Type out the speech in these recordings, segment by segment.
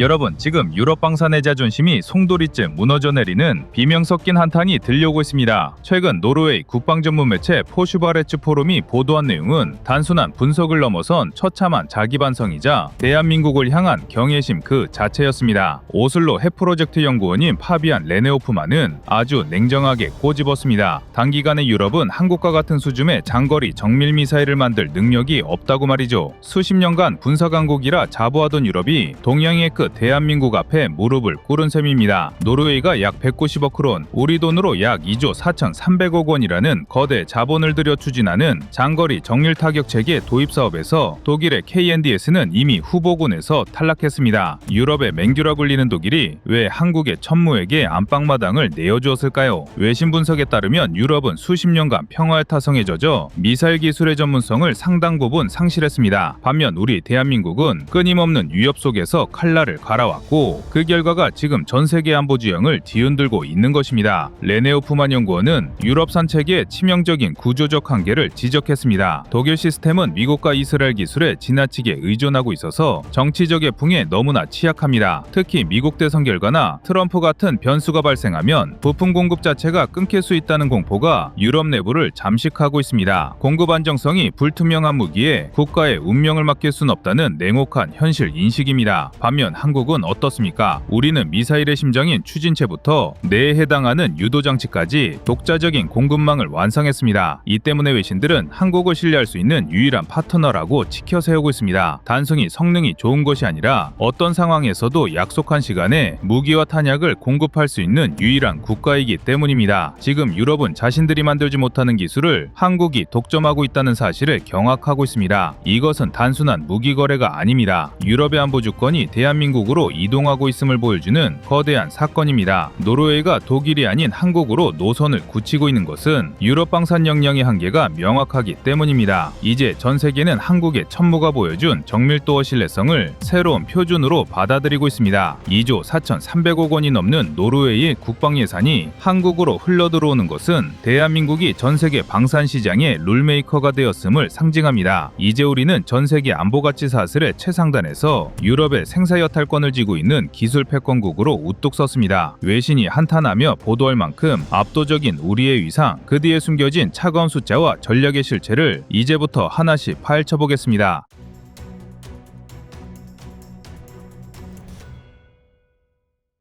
여러분, 지금 유럽 방산의 자존심이 송도리째 무너져 내리는 비명 섞인 한탄이 들려오고 있습니다. 최근 노르웨이 국방 전문 매체 포슈바레츠 포럼이 보도한 내용은 단순한 분석을 넘어선 처참한 자기 반성이자 대한민국을 향한 경외심 그 자체였습니다. 오슬로 핵 프로젝트 연구원인 파비안 레네오프만은 아주 냉정하게 꼬집었습니다. 단기간에 유럽은 한국과 같은 수준의 장거리 정밀 미사일을 만들 능력이 없다고 말이죠. 수십 년간 군사 강국이라 자부하던 유럽이 동양의 끝 대한민국 앞에 무릎을 꿇은 셈입니다. 노르웨이가 약 190억 크론, 우리 돈으로 약 2조 4,300억 원이라는 거대 자본을 들여 추진하는 장거리 정밀 타격 체계 도입 사업에서 독일의 KNDS는 이미 후보군에서 탈락했습니다. 유럽의 맹규라 불리는 독일이 왜 한국의 천무에게 안방마당을 내어주었을까요? 외신 분석에 따르면 유럽은 수십 년간 평화의 타성에 젖어 미사일 기술의 전문성을 상당 부분 상실했습니다. 반면 우리 대한민국은 끊임없는 위협 속에서 칼날을 갈아왔고 그 결과가 지금 전 세계 안보 지형을 뒤흔들고 있는 것입니다. 레네오프만 연구원은 유럽산 체계의 치명적인 구조적 한계를 지적했습니다. 독일 시스템은 미국과 이스라엘 기술에 지나치게 의존하고 있어서 정치적 예풍에 너무나 취약합니다. 특히 미국 대선 결과나 트럼프 같은 변수가 발생하면 부품 공급 자체가 끊길 수 있다는 공포가 유럽 내부를 잠식하고 있습니다. 공급 안정성이 불투명한 무기에 국가의 운명을 맡길 순 없다는 냉혹한 현실 인식입니다. 반면 한국은 어떻습니까? 우리는 미사일의 심장인 추진체부터 내에 해당하는 유도 장치까지 독자적인 공급망을 완성했습니다. 이 때문에 외신들은 한국을 신뢰할 수 있는 유일한 파트너라고 치켜 세우고 있습니다. 단순히 성능이 좋은 것이 아니라 어떤 상황에서도 약속한 시간에 무기와 탄약을 공급할 수 있는 유일한 국가이기 때문입니다. 지금 유럽은 자신들이 만들지 못하는 기술을 한국이 독점하고 있다는 사실을 경악하고 있습니다. 이것은 단순한 무기 거래가 아닙니다. 유럽의 안보 주권이 대한민국 으로 이동하고 있음을 보여주는 거대한 사건입니다. 노르웨이가 독일이 아닌 한국으로 노선을 굳히고 있는 것은 유럽 방산 역량의 한계가 명확하기 때문입니다. 이제 전 세계는 한국의 천무가 보여준 정밀도어 신뢰성을 새로운 표준으로 받아들이고 있습니다. 2조 4,300억 원이 넘는 노르웨이의 국방 예산이 한국으로 흘러들어오는 것은 대한민국이 전 세계 방산 시장의 룰메이커가 되었음을 상징합니다. 이제 우리는 전 세계 안보 가치 사슬의 최상단에서 유럽의 생사 여탈 권을 쥐고 있는 기술 패권국으로 우뚝 섰습니다. 외신이 한탄하며 보도할 만큼 압도적인 우리의 위상, 그 뒤에 숨겨진 차가운 숫자와 전략의 실체를 이제부터 하나씩 파헤쳐 보겠습니다.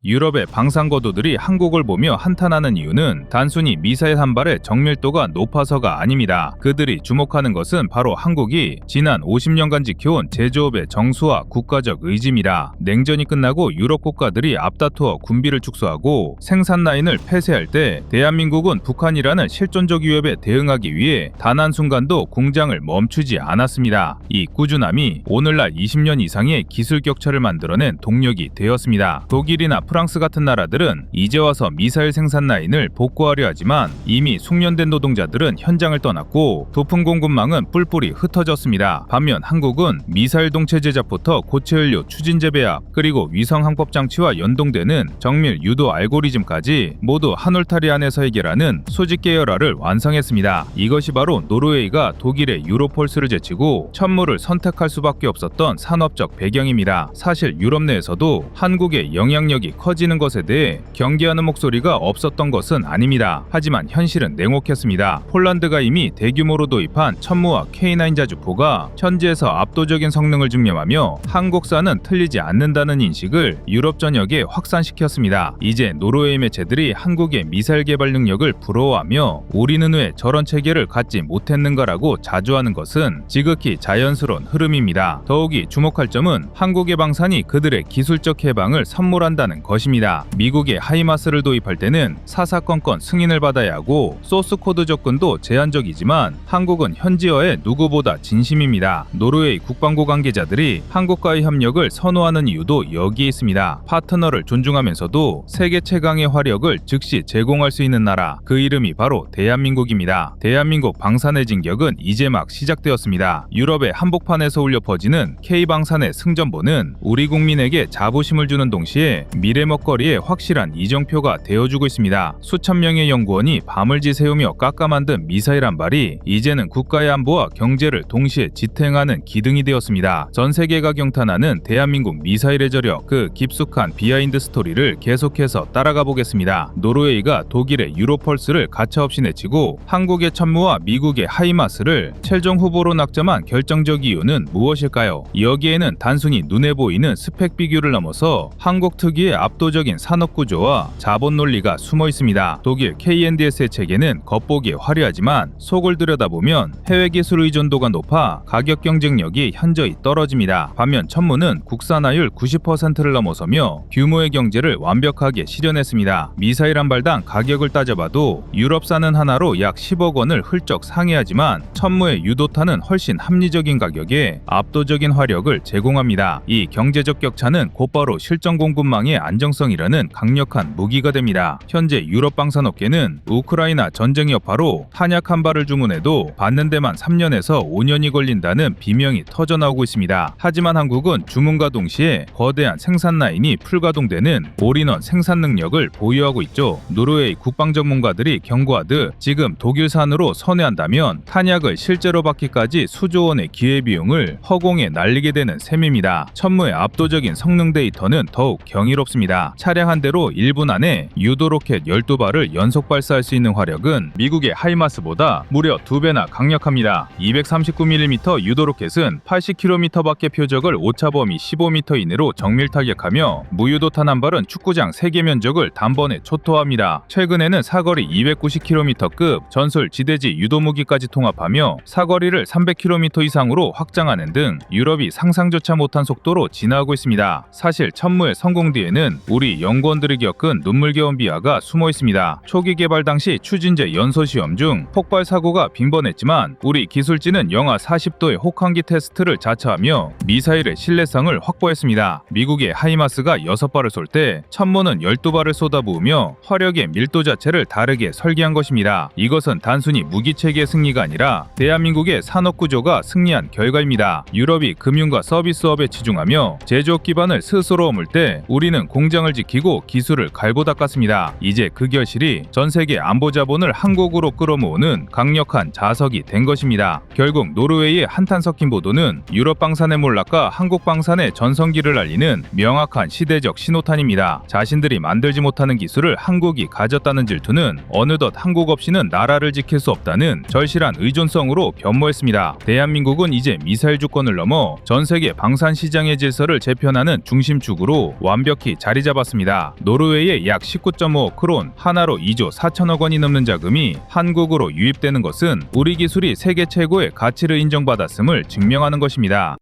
유럽의 방산거도들이 한국을 보며 한탄하는 이유는 단순히 미사일 한 발의 정밀도가 높아서가 아닙니다. 그들이 주목하는 것은 바로 한국이 지난 50년간 지켜온 제조업의 정수와 국가적 의지입니다. 냉전이 끝나고 유럽 국가들이 앞다투어 군비를 축소하고 생산 라인을 폐쇄할 때 대한민국은 북한이라는 실존적 위협에 대응하기 위해 단 한 순간도 공장을 멈추지 않았습니다. 이 꾸준함이 오늘날 20년 이상의 기술 격차를 만들어낸 동력이 되었습니다. 독일이나 프랑스 같은 나라들은 이제 와서 미사일 생산 라인을 복구하려 하지만 이미 숙련된 노동자들은 현장을 떠났고 부품 공급망은 뿔뿔이 흩어졌습니다. 반면 한국은 미사일 동체 제작부터 고체 연료 추진제 배합 그리고 위성 항법 장치와 연동되는 정밀 유도 알고리즘까지 모두 한 울타리 안에서 해결하는 수직 계열화를 완성했습니다. 이것이 바로 노르웨이가 독일의 유로폴스를 제치고 천무를 선택할 수밖에 없었던 산업적 배경입니다. 사실 유럽 내에서도 한국의 영향력이 커지는 것에 대해 경계하는 목소리가 없었던 것은 아닙니다. 하지만 현실은 냉혹했습니다. 폴란드가 이미 대규모로 도입한 천무와 K9 자주포가 현지에서 압도적인 성능을 증명하며 한국사는 틀리지 않는다는 인식을 유럽 전역에 확산시켰습니다. 이제 노르웨이 매체들이 한국의 미사일 개발 능력을 부러워하며 우리는 왜 저런 체계를 갖지 못했는가라고 자주하는 것은 지극히 자연스러운 흐름입니다. 더욱이 주목할 점은 한국의 방산이 그들의 기술적 해방을 선물한다는 것 입니다. 미국의 하이마스를 도입할 때는 사사건건 승인을 받아야 하고 소스 코드 접근도 제한적이지만 한국은 현지어에 누구보다 진심입니다. 노르웨이 국방부 관계자들이 한국과의 협력을 선호하는 이유도 여기에 있습니다. 파트너를 존중하면서도 세계 최강의 화력을 즉시 제공할 수 있는 나라 그 이름이 바로 대한민국입니다. 대한민국 방산의 진격은 이제 막 시작되었습니다. 유럽의 한복판에서 울려 퍼지는 K 방산의 승전보는 우리 국민에게 자부심을 주는 동시에 미래 미래 먹거리의 확실한 이정표가 되어주고 있습니다. 수천 명의 연구원이 밤을 지새우며 깎아 만든 미사일 한 발이 이제는 국가의 안보와 경제를 동시에 지탱하는 기둥이 되었습니다. 전 세계가 경탄하는 대한민국 미사일의 저력, 그 깊숙한 비하인드 스토리를 계속해서 따라가 보겠습니다. 노르웨이가 독일의 유로펄스를 가차없이 내치고 한국의 천무와 미국의 하이마스를 최종 후보로 낙점한 결정적 이유는 무엇일까요? 여기에는 단순히 눈에 보이는 스펙 비교를 넘어서 한국 특유의 압도적인 산업 구조와 자본 논리가 숨어 있습니다. 독일 KNDS의 체계는 겉보기에 화려하지만 속을 들여다보면 해외 기술 의존도가 높아 가격 경쟁력이 현저히 떨어집니다. 반면 천무는 국산화율 90%를 넘어서며 규모의 경제를 완벽하게 실현했습니다. 미사일 한 발당 가격을 따져봐도 유럽산은 하나로 약 10억 원을 훌쩍 상회하지만 천무의 유도탄은 훨씬 합리적인 가격에 압도적인 화력을 제공합니다. 이 경제적 격차는 곧바로 실전 공급망의 안 정성이라는 강력한 무기가 됩니다. 현재 유럽 방산업계는 우크라이나 전쟁 여파로 탄약 한 발을 주문해도 받는 데만 3년에서 5년이 걸린다는 비명이 터져 나오고 있습니다. 하지만 한국은 주문과 동시에 거대한 생산 라인이 풀가동되는 올인원 생산 능력을 보유하고 있죠. 노르웨이 국방 전문가들이 경고하듯 지금 독일산으로 선회한다면 탄약을 실제로 받기까지 수조 원의 기회 비용을 허공에 날리게 되는 셈입니다. 천무의 압도적인 성능 데이터는 더욱 경이롭습니다. 차량 한 대로 1분 안에 유도 로켓 12발을 연속 발사할 수 있는 화력은 미국의 하이마스보다 무려 2배나 강력합니다. 239mm 유도 로켓은 80km밖에 표적을 오차 범위 15m 이내로 정밀 타격하며 무유도탄 한 발은 축구장 3개 면적을 단번에 초토화합니다. 최근에는 사거리 290km급 전술 지대지 유도 무기까지 통합하며 사거리를 300km 이상으로 확장하는 등 유럽이 상상조차 못한 속도로 진화하고 있습니다. 사실 천무의 성공 뒤에는 우리 연구원들이 겪은 눈물겨운 비하가 숨어 있습니다. 초기 개발 당시 추진제 연소 시험 중 폭발 사고가 빈번했지만 우리 기술진은 영하 40도의 혹한기 테스트를 자처하며 미사일의 신뢰성을 확보했습니다. 미국의 하이마스가 6발을 쏠 때 천무는 12발을 쏟아부으며 화력의 밀도 자체를 다르게 설계한 것입니다. 이것은 단순히 무기 체계 승리가 아니라 대한민국의 산업 구조가 승리한 결과입니다. 유럽이 금융과 서비스업에 치중하며 제조업 기반을 스스로 허물 때 우리는 공 장을 지키고 기술을 갈고 닦았습니다. 이제 그 결실이 전 세계 안보 자본을 한국으로 끌어모으는 강력한 자석이 된 것입니다. 결국 노르웨이의 한탄 섞인 보도는 유럽 방산의 몰락과 한국 방산의 전성기를 알리는 명확한 시대적 신호탄입니다. 자신들이 만들지 못하는 기술을 한국이 가졌다는 질투는 어느덧 한국 없이는 나라를 지킬 수 없다는 절실한 의존성으로 변모했습니다. 대한민국은 이제 미사일 주권을 넘어 전 세계 방산 시장의 질서를 재편하는 중심축으로 완벽히 자리 잡았습니다. 노르웨이의 약 19.5억 크론, 하나로 2조 4천억 원이 넘는 자금이 한국으로 유입되는 것은 우리 기술이 세계 최고의 가치를 인정받았음을 증명하는 것입니다.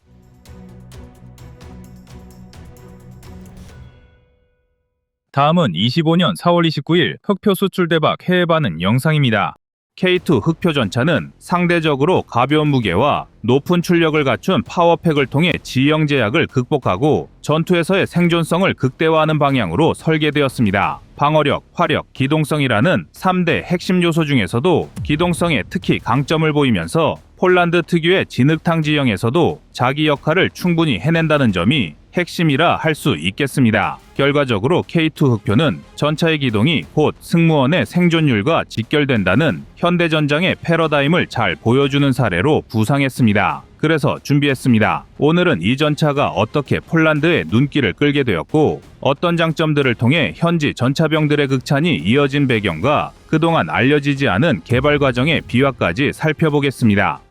다음은 25년 4월 29일 흑표 수출 대박 해외 반응 영상입니다. K2 흑표 전차는 상대적으로 가벼운 무게와 높은 출력을 갖춘 파워팩을 통해 지형 제약을 극복하고 전투에서의 생존성을 극대화하는 방향으로 설계되었습니다. 방어력, 화력, 기동성이라는 3대 핵심 요소 중에서도 기동성에 특히 강점을 보이면서 폴란드 특유의 진흙탕 지형에서도 자기 역할을 충분히 해낸다는 점이 핵심이라 할 수 있겠습니다. 결과적으로 K2 흑표는 전차의 기동이 곧 승무원의 생존율과 직결된다는 현대전장의 패러다임을 잘 보여주는 사례로 부상했습니다. 그래서 준비했습니다. 오늘은 이 전차가 어떻게 폴란드의 눈길을 끌게 되었고 어떤 장점들을 통해 현지 전차병들의 극찬이 이어진 배경과 그동안 알려지지 않은 개발 과정의 비화까지 살펴보겠습니다.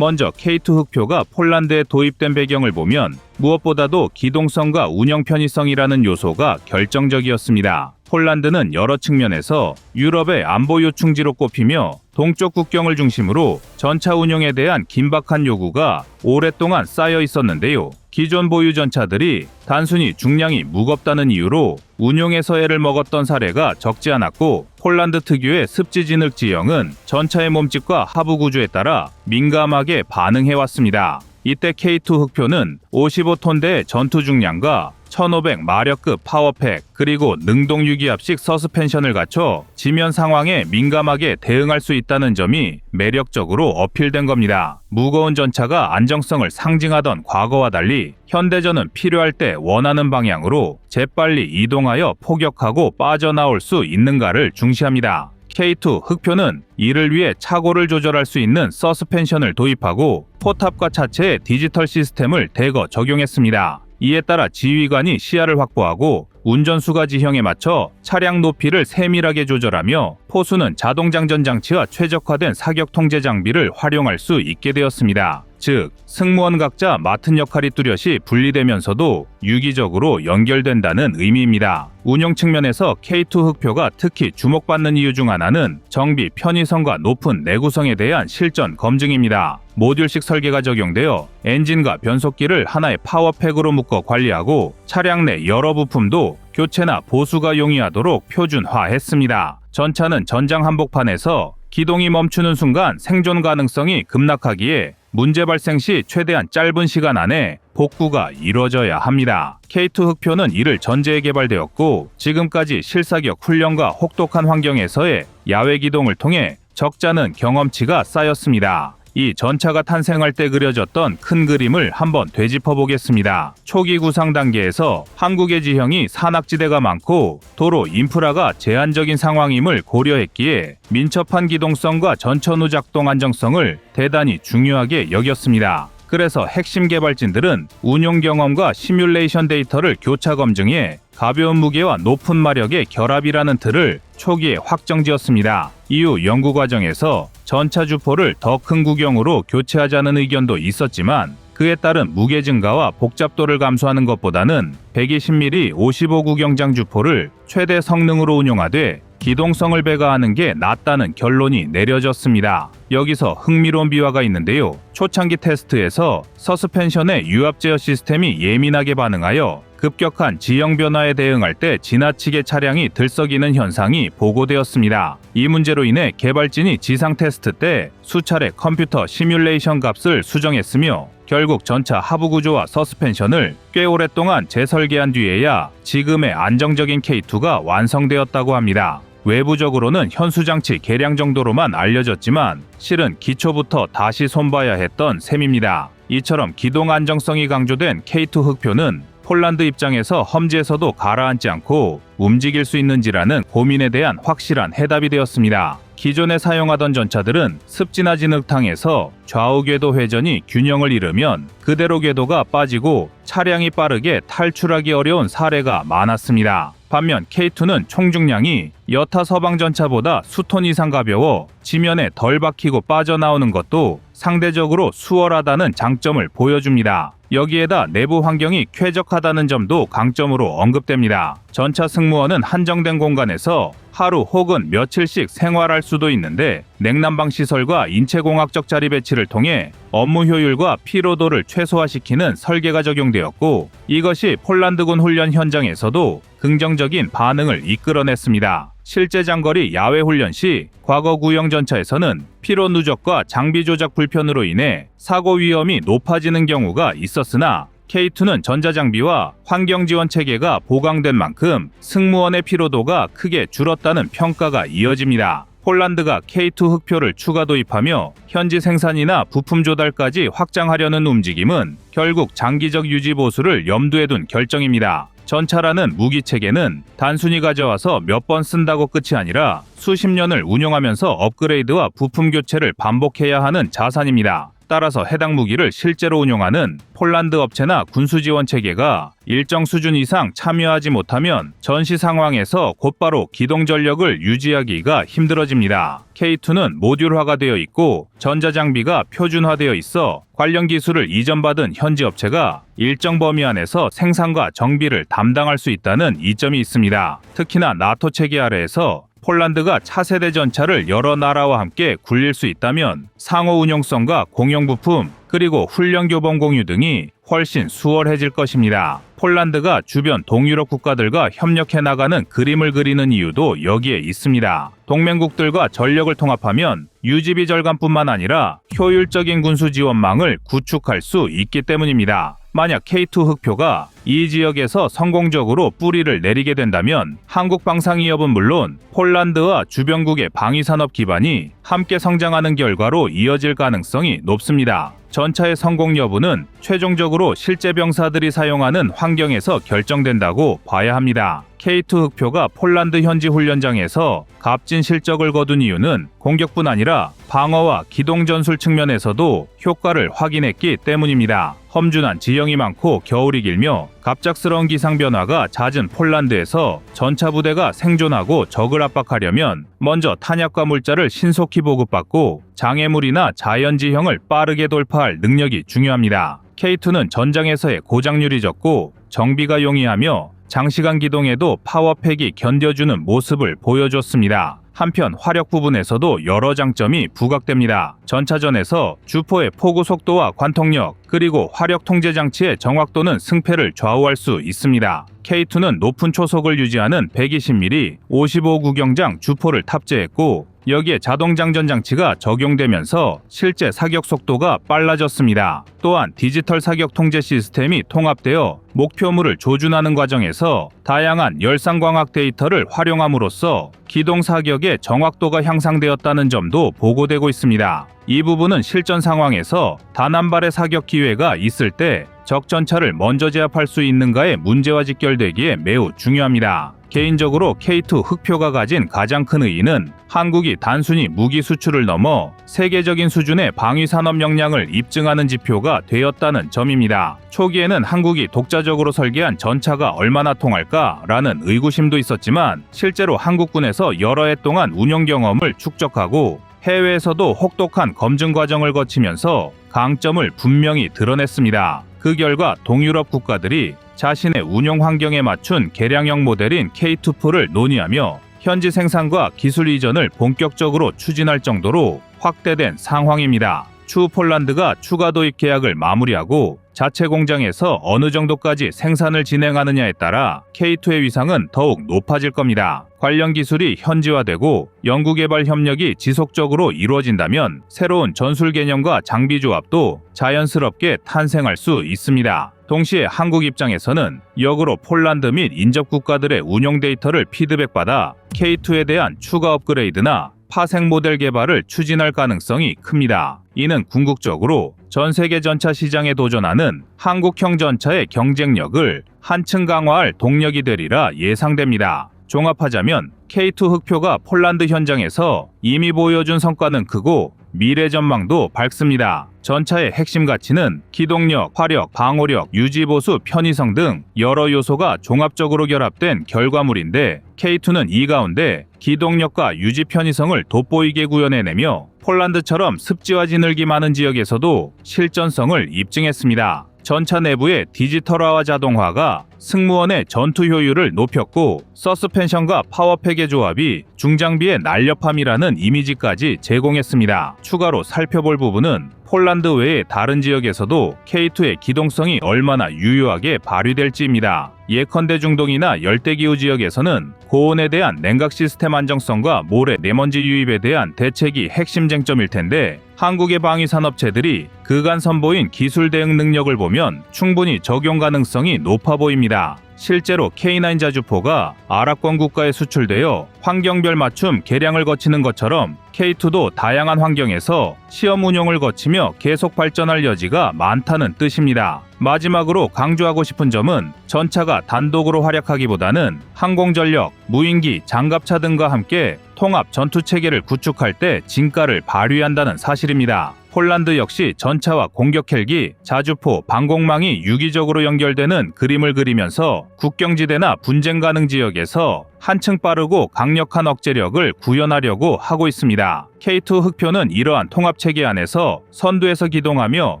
먼저 K2 흑표가 폴란드에 도입된 배경을 보면 무엇보다도 기동성과 운영 편의성이라는 요소가 결정적이었습니다. 폴란드는 여러 측면에서 유럽의 안보 요충지로 꼽히며 동쪽 국경을 중심으로 전차 운용에 대한 긴박한 요구가 오랫동안 쌓여 있었는데요. 기존 보유 전차들이 단순히 중량이 무겁다는 이유로 운용에 서 해를 먹었던 사례가 적지 않았고 폴란드 특유의 습지 진흙 지형은 전차의 몸집과 하부 구조에 따라 민감하게 반응해 왔습니다. 이때 K2 흑표는 55톤대의 전투 중량과 1500마력급 파워팩 그리고 능동 유기압식 서스펜션을 갖춰 지면 상황에 민감하게 대응할 수 있다는 점이 매력적으로 어필된 겁니다. 무거운 전차가 안정성을 상징하던 과거와 달리 현대전은 필요할 때 원하는 방향으로 재빨리 이동하여 포격하고 빠져나올 수 있는가를 중시합니다. K2 흑표는 이를 위해 차고를 조절할 수 있는 서스펜션을 도입하고 포탑과 차체의 디지털 시스템을 대거 적용했습니다. 이에 따라 지휘관이 시야를 확보하고 운전수가 지형에 맞춰 차량 높이를 세밀하게 조절하며 포수는 자동 장전 장치와 최적화된 사격 통제 장비를 활용할 수 있게 되었습니다. 즉, 승무원 각자 맡은 역할이 뚜렷이 분리되면서도 유기적으로 연결된다는 의미입니다. 운영 측면에서 K2 흑표가 특히 주목받는 이유 중 하나는 정비 편의성과 높은 내구성에 대한 실전 검증입니다. 모듈식 설계가 적용되어 엔진과 변속기를 하나의 파워팩으로 묶어 관리하고 차량 내 여러 부품도 교체나 보수가 용이하도록 표준화했습니다. 전차는 전장 한복판에서 기동이 멈추는 순간 생존 가능성이 급락하기에 문제 발생 시 최대한 짧은 시간 안에 복구가 이루어져야 합니다. K2 흑표는 이를 전제에 개발되었고 지금까지 실사격 훈련과 혹독한 환경에서의 야외 기동을 통해 적잖은 경험치가 쌓였습니다. 이 전차가 탄생할 때 그려졌던 큰 그림을 한번 되짚어 보겠습니다. 초기 구상 단계에서 한국의 지형이 산악지대가 많고 도로 인프라가 제한적인 상황임을 고려했기에 민첩한 기동성과 전천후 작동 안정성을 대단히 중요하게 여겼습니다. 그래서 핵심 개발진들은 운용 경험과 시뮬레이션 데이터를 교차 검증해 가벼운 무게와 높은 마력의 결합이라는 틀을 초기에 확정지었습니다. 이후 연구 과정에서 전차 주포를 더 큰 구경으로 교체하자는 의견도 있었지만 그에 따른 무게 증가와 복잡도를 감수하는 것보다는 120mm 55구경장 주포를 최대 성능으로 운용하되 기동성을 배가하는 게 낫다는 결론이 내려졌습니다. 여기서 흥미로운 비화가 있는데요. 초창기 테스트에서 서스펜션의 유압 제어 시스템이 예민하게 반응하여 급격한 지형 변화에 대응할 때 지나치게 차량이 들썩이는 현상이 보고되었습니다. 이 문제로 인해 개발진이 지상 테스트 때 수차례 컴퓨터 시뮬레이션 값을 수정했으며 결국 전차 하부 구조와 서스펜션을 꽤 오랫동안 재설계한 뒤에야 지금의 안정적인 K2가 완성되었다고 합니다. 외부적으로는 현수장치 개량 정도로만 알려졌지만 실은 기초부터 다시 손봐야 했던 셈입니다. 이처럼 기동 안정성이 강조된 K2 흑표는 폴란드 입장에서 험지에서도 가라앉지 않고 움직일 수 있는지라는 고민에 대한 확실한 해답이 되었습니다. 기존에 사용하던 전차들은 습지나 진흙탕에서 좌우 궤도 회전이 균형을 잃으면 그대로 궤도가 빠지고 차량이 빠르게 탈출하기 어려운 사례가 많았습니다. 반면 K2는 총중량이 여타 서방 전차보다 수톤 이상 가벼워 지면에 덜 박히고 빠져나오는 것도 상대적으로 수월하다는 장점을 보여줍니다. 여기에다 내부 환경이 쾌적하다는 점도 강점으로 언급됩니다. 전차 승무원은 한정된 공간에서 하루 혹은 며칠씩 생활할 수도 있는데 냉난방 시설과 인체공학적 자리 배치를 통해 업무 효율과 피로도를 최소화시키는 설계가 적용되었고 이것이 폴란드군 훈련 현장에서도 긍정적인 반응을 이끌어냈습니다. 실제 장거리 야외 훈련 시 과거 구형 전차에서는 피로 누적과 장비 조작 불편으로 인해 사고 위험이 높아지는 경우가 있었으나 K2는 전자장비와 환경 지원 체계가 보강된 만큼 승무원의 피로도가 크게 줄었다는 평가가 이어집니다. 폴란드가 K2 흑표를 추가 도입하며 현지 생산이나 부품 조달까지 확장하려는 움직임은 결국 장기적 유지 보수를 염두에 둔 결정입니다. 전차라는 무기 체계는 단순히 가져와서 몇 번 쓴다고 끝이 아니라 수십 년을 운영하면서 업그레이드와 부품 교체를 반복해야 하는 자산입니다. 따라서 해당 무기를 실제로 운용하는 폴란드 업체나 군수 지원 체계가 일정 수준 이상 참여하지 못하면 전시 상황에서 곧바로 기동 전력을 유지하기가 힘들어집니다. K2는 모듈화가 되어 있고 전자장비가 표준화되어 있어 관련 기술을 이전받은 현지 업체가 일정 범위 안에서 생산과 정비를 담당할 수 있다는 이점이 있습니다. 특히나 나토 체계 아래에서 폴란드가 차세대 전차를 여러 나라와 함께 굴릴 수 있다면 상호 운용성과 공용 부품, 그리고 훈련 교범 공유 등이 훨씬 수월해질 것입니다. 폴란드가 주변 동유럽 국가들과 협력해 나가는 그림을 그리는 이유도 여기에 있습니다. 동맹국들과 전력을 통합하면 유지비 절감뿐만 아니라 효율적인 군수 지원망을 구축할 수 있기 때문입니다. 만약 K2 흑표가 이 지역에서 성공적으로 뿌리를 내리게 된다면 한국 방산기업은 물론 폴란드와 주변국의 방위산업 기반이 함께 성장하는 결과로 이어질 가능성이 높습니다. 전차의 성공 여부는 최종적으로 실제 병사들이 사용하는 환경에서 결정된다고 봐야 합니다. K2 흑표가 폴란드 현지 훈련장에서 값진 실적을 거둔 이유는 공격뿐 아니라 방어와 기동 전술 측면에서도 효과를 확인했기 때문입니다. 험준한 지형이 많고 겨울이 길며 갑작스러운 기상 변화가 잦은 폴란드에서 전차 부대가 생존하고 적을 압박하려면 먼저 탄약과 물자를 신속히 보급받고 장애물이나 자연 지형을 빠르게 돌파할 능력이 중요합니다. K2는 전장에서의 고장률이 적고 정비가 용이하며 장시간 기동에도 파워팩이 견뎌주는 모습을 보여줬습니다. 한편 화력 부분에서도 여러 장점이 부각됩니다. 전차전에서 주포의 포구 속도와 관통력, 그리고 화력 통제 장치의 정확도는 승패를 좌우할 수 있습니다. K2는 높은 초속을 유지하는 120mm 55 구경장 주포를 탑재했고 여기에 자동 장전 장치가 적용되면서 실제 사격 속도가 빨라졌습니다. 또한 디지털 사격 통제 시스템이 통합되어 목표물을 조준하는 과정에서 다양한 열상광학 데이터를 활용함으로써 기동 사격의 정확도가 향상되었다는 점도 보고되고 있습니다. 이 부분은 실전 상황에서 단 한 발의 사격 기회가 있을 때 적 전차를 먼저 제압할 수 있는가의 문제와 직결되기에 매우 중요합니다. 개인적으로 K2 흑표가 가진 가장 큰 의의는 한국이 단순히 무기 수출을 넘어 세계적인 수준의 방위 산업 역량을 입증하는 지표가 되었다는 점입니다. 초기에는 한국이 독자적으로 설계한 전차가 얼마나 통할까라는 의구심도 있었지만 실제로 한국군에서 여러 해 동안 운용 경험을 축적하고 해외에서도 혹독한 검증 과정을 거치면서 강점을 분명히 드러냈습니다. 그 결과 동유럽 국가들이 자신의 운용 환경에 맞춘 개량형 모델인 K2포를 논의하며 현지 생산과 기술 이전을 본격적으로 추진할 정도로 확대된 상황입니다. 추후 폴란드가 추가 도입 계약을 마무리하고 자체 공장에서 어느 정도까지 생산을 진행하느냐에 따라 K2의 위상은 더욱 높아질 겁니다. 관련 기술이 현지화되고 연구개발 협력이 지속적으로 이루어진다면 새로운 전술 개념과 장비 조합도 자연스럽게 탄생할 수 있습니다. 동시에 한국 입장에서는 역으로 폴란드 및 인접 국가들의 운용 데이터를 피드백받아 K2에 대한 추가 업그레이드나 파생 모델 개발을 추진할 가능성이 큽니다. 이는 궁극적으로 전 세계 전차 시장에 도전하는 한국형 전차의 경쟁력을 한층 강화할 동력이 되리라 예상됩니다. 종합하자면 K2 흑표가 폴란드 현장에서 이미 보여준 성과는 크고 미래 전망도 밝습니다. 전차의 핵심 가치는 기동력, 화력, 방호력, 유지보수, 편의성 등 여러 요소가 종합적으로 결합된 결과물인데 K2는 이 가운데 기동력과 유지 편의성을 돋보이게 구현해내며 폴란드처럼 습지와 지늘기 많은 지역에서도 실전성을 입증했습니다. 전차 내부의 디지털화와 자동화가 승무원의 전투 효율을 높였고 서스펜션과 파워팩의 조합이 중장비의 날렵함이라는 이미지까지 제공했습니다. 추가로 살펴볼 부분은 폴란드 외의 다른 지역에서도 K2의 기동성이 얼마나 유효하게 발휘될지입니다. 예컨대 중동이나 열대기후 지역에서는 고온에 대한 냉각 시스템 안정성과 모래 내먼지 유입에 대한 대책이 핵심 쟁점일 텐데 한국의 방위 산업체들이 그간 선보인 기술 대응 능력을 보면 충분히 적용 가능성이 높아 보입 니다. 실제로 K9 자주포가 아랍권 국가에 수출되어 환경별 맞춤 개량을 거치는 것처럼 K2도 다양한 환경에서 시험 운용을 거치며 계속 발전할 여지가 많다는 뜻입니다. 마지막으로 강조하고 싶은 점은 전차가 단독으로 활약하기보다는 항공전력, 무인기, 장갑차 등과 함께 통합 전투 체계를 구축할 때 진가를 발휘한다는 사실입니다. 폴란드 역시 전차와 공격 헬기, 자주포, 방공망이 유기적으로 연결되는 그림을 그리면서 국경지대나 분쟁 가능 지역에서 한층 빠르고 강력한 억제력을 구현하려고 하고 있습니다. K2 흑표는 이러한 통합 체계 안에서 선두에서 기동하며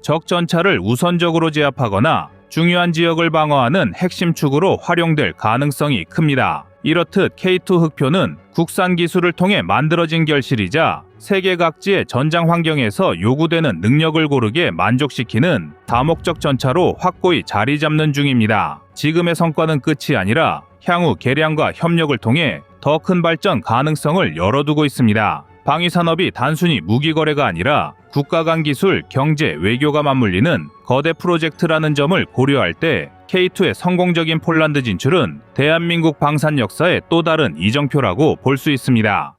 적 전차를 우선적으로 제압하거나 중요한 지역을 방어하는 핵심 축으로 활용될 가능성이 큽니다. 이렇듯 K2 흑표는 국산 기술을 통해 만들어진 결실이자 세계 각지의 전장 환경에서 요구되는 능력을 고르게 만족시키는 다목적 전차로 확고히 자리 잡는 중입니다. 지금의 성과는 끝이 아니라 향후 개량과 협력을 통해 더 큰 발전 가능성을 열어두고 있습니다. 방위 산업이 단순히 무기 거래가 아니라 국가 간 기술, 경제, 외교가 맞물리는 거대 프로젝트라는 점을 고려할 때 K2의 성공적인 폴란드 진출은 대한민국 방산 역사의 또 다른 이정표라고 볼 수 있습니다.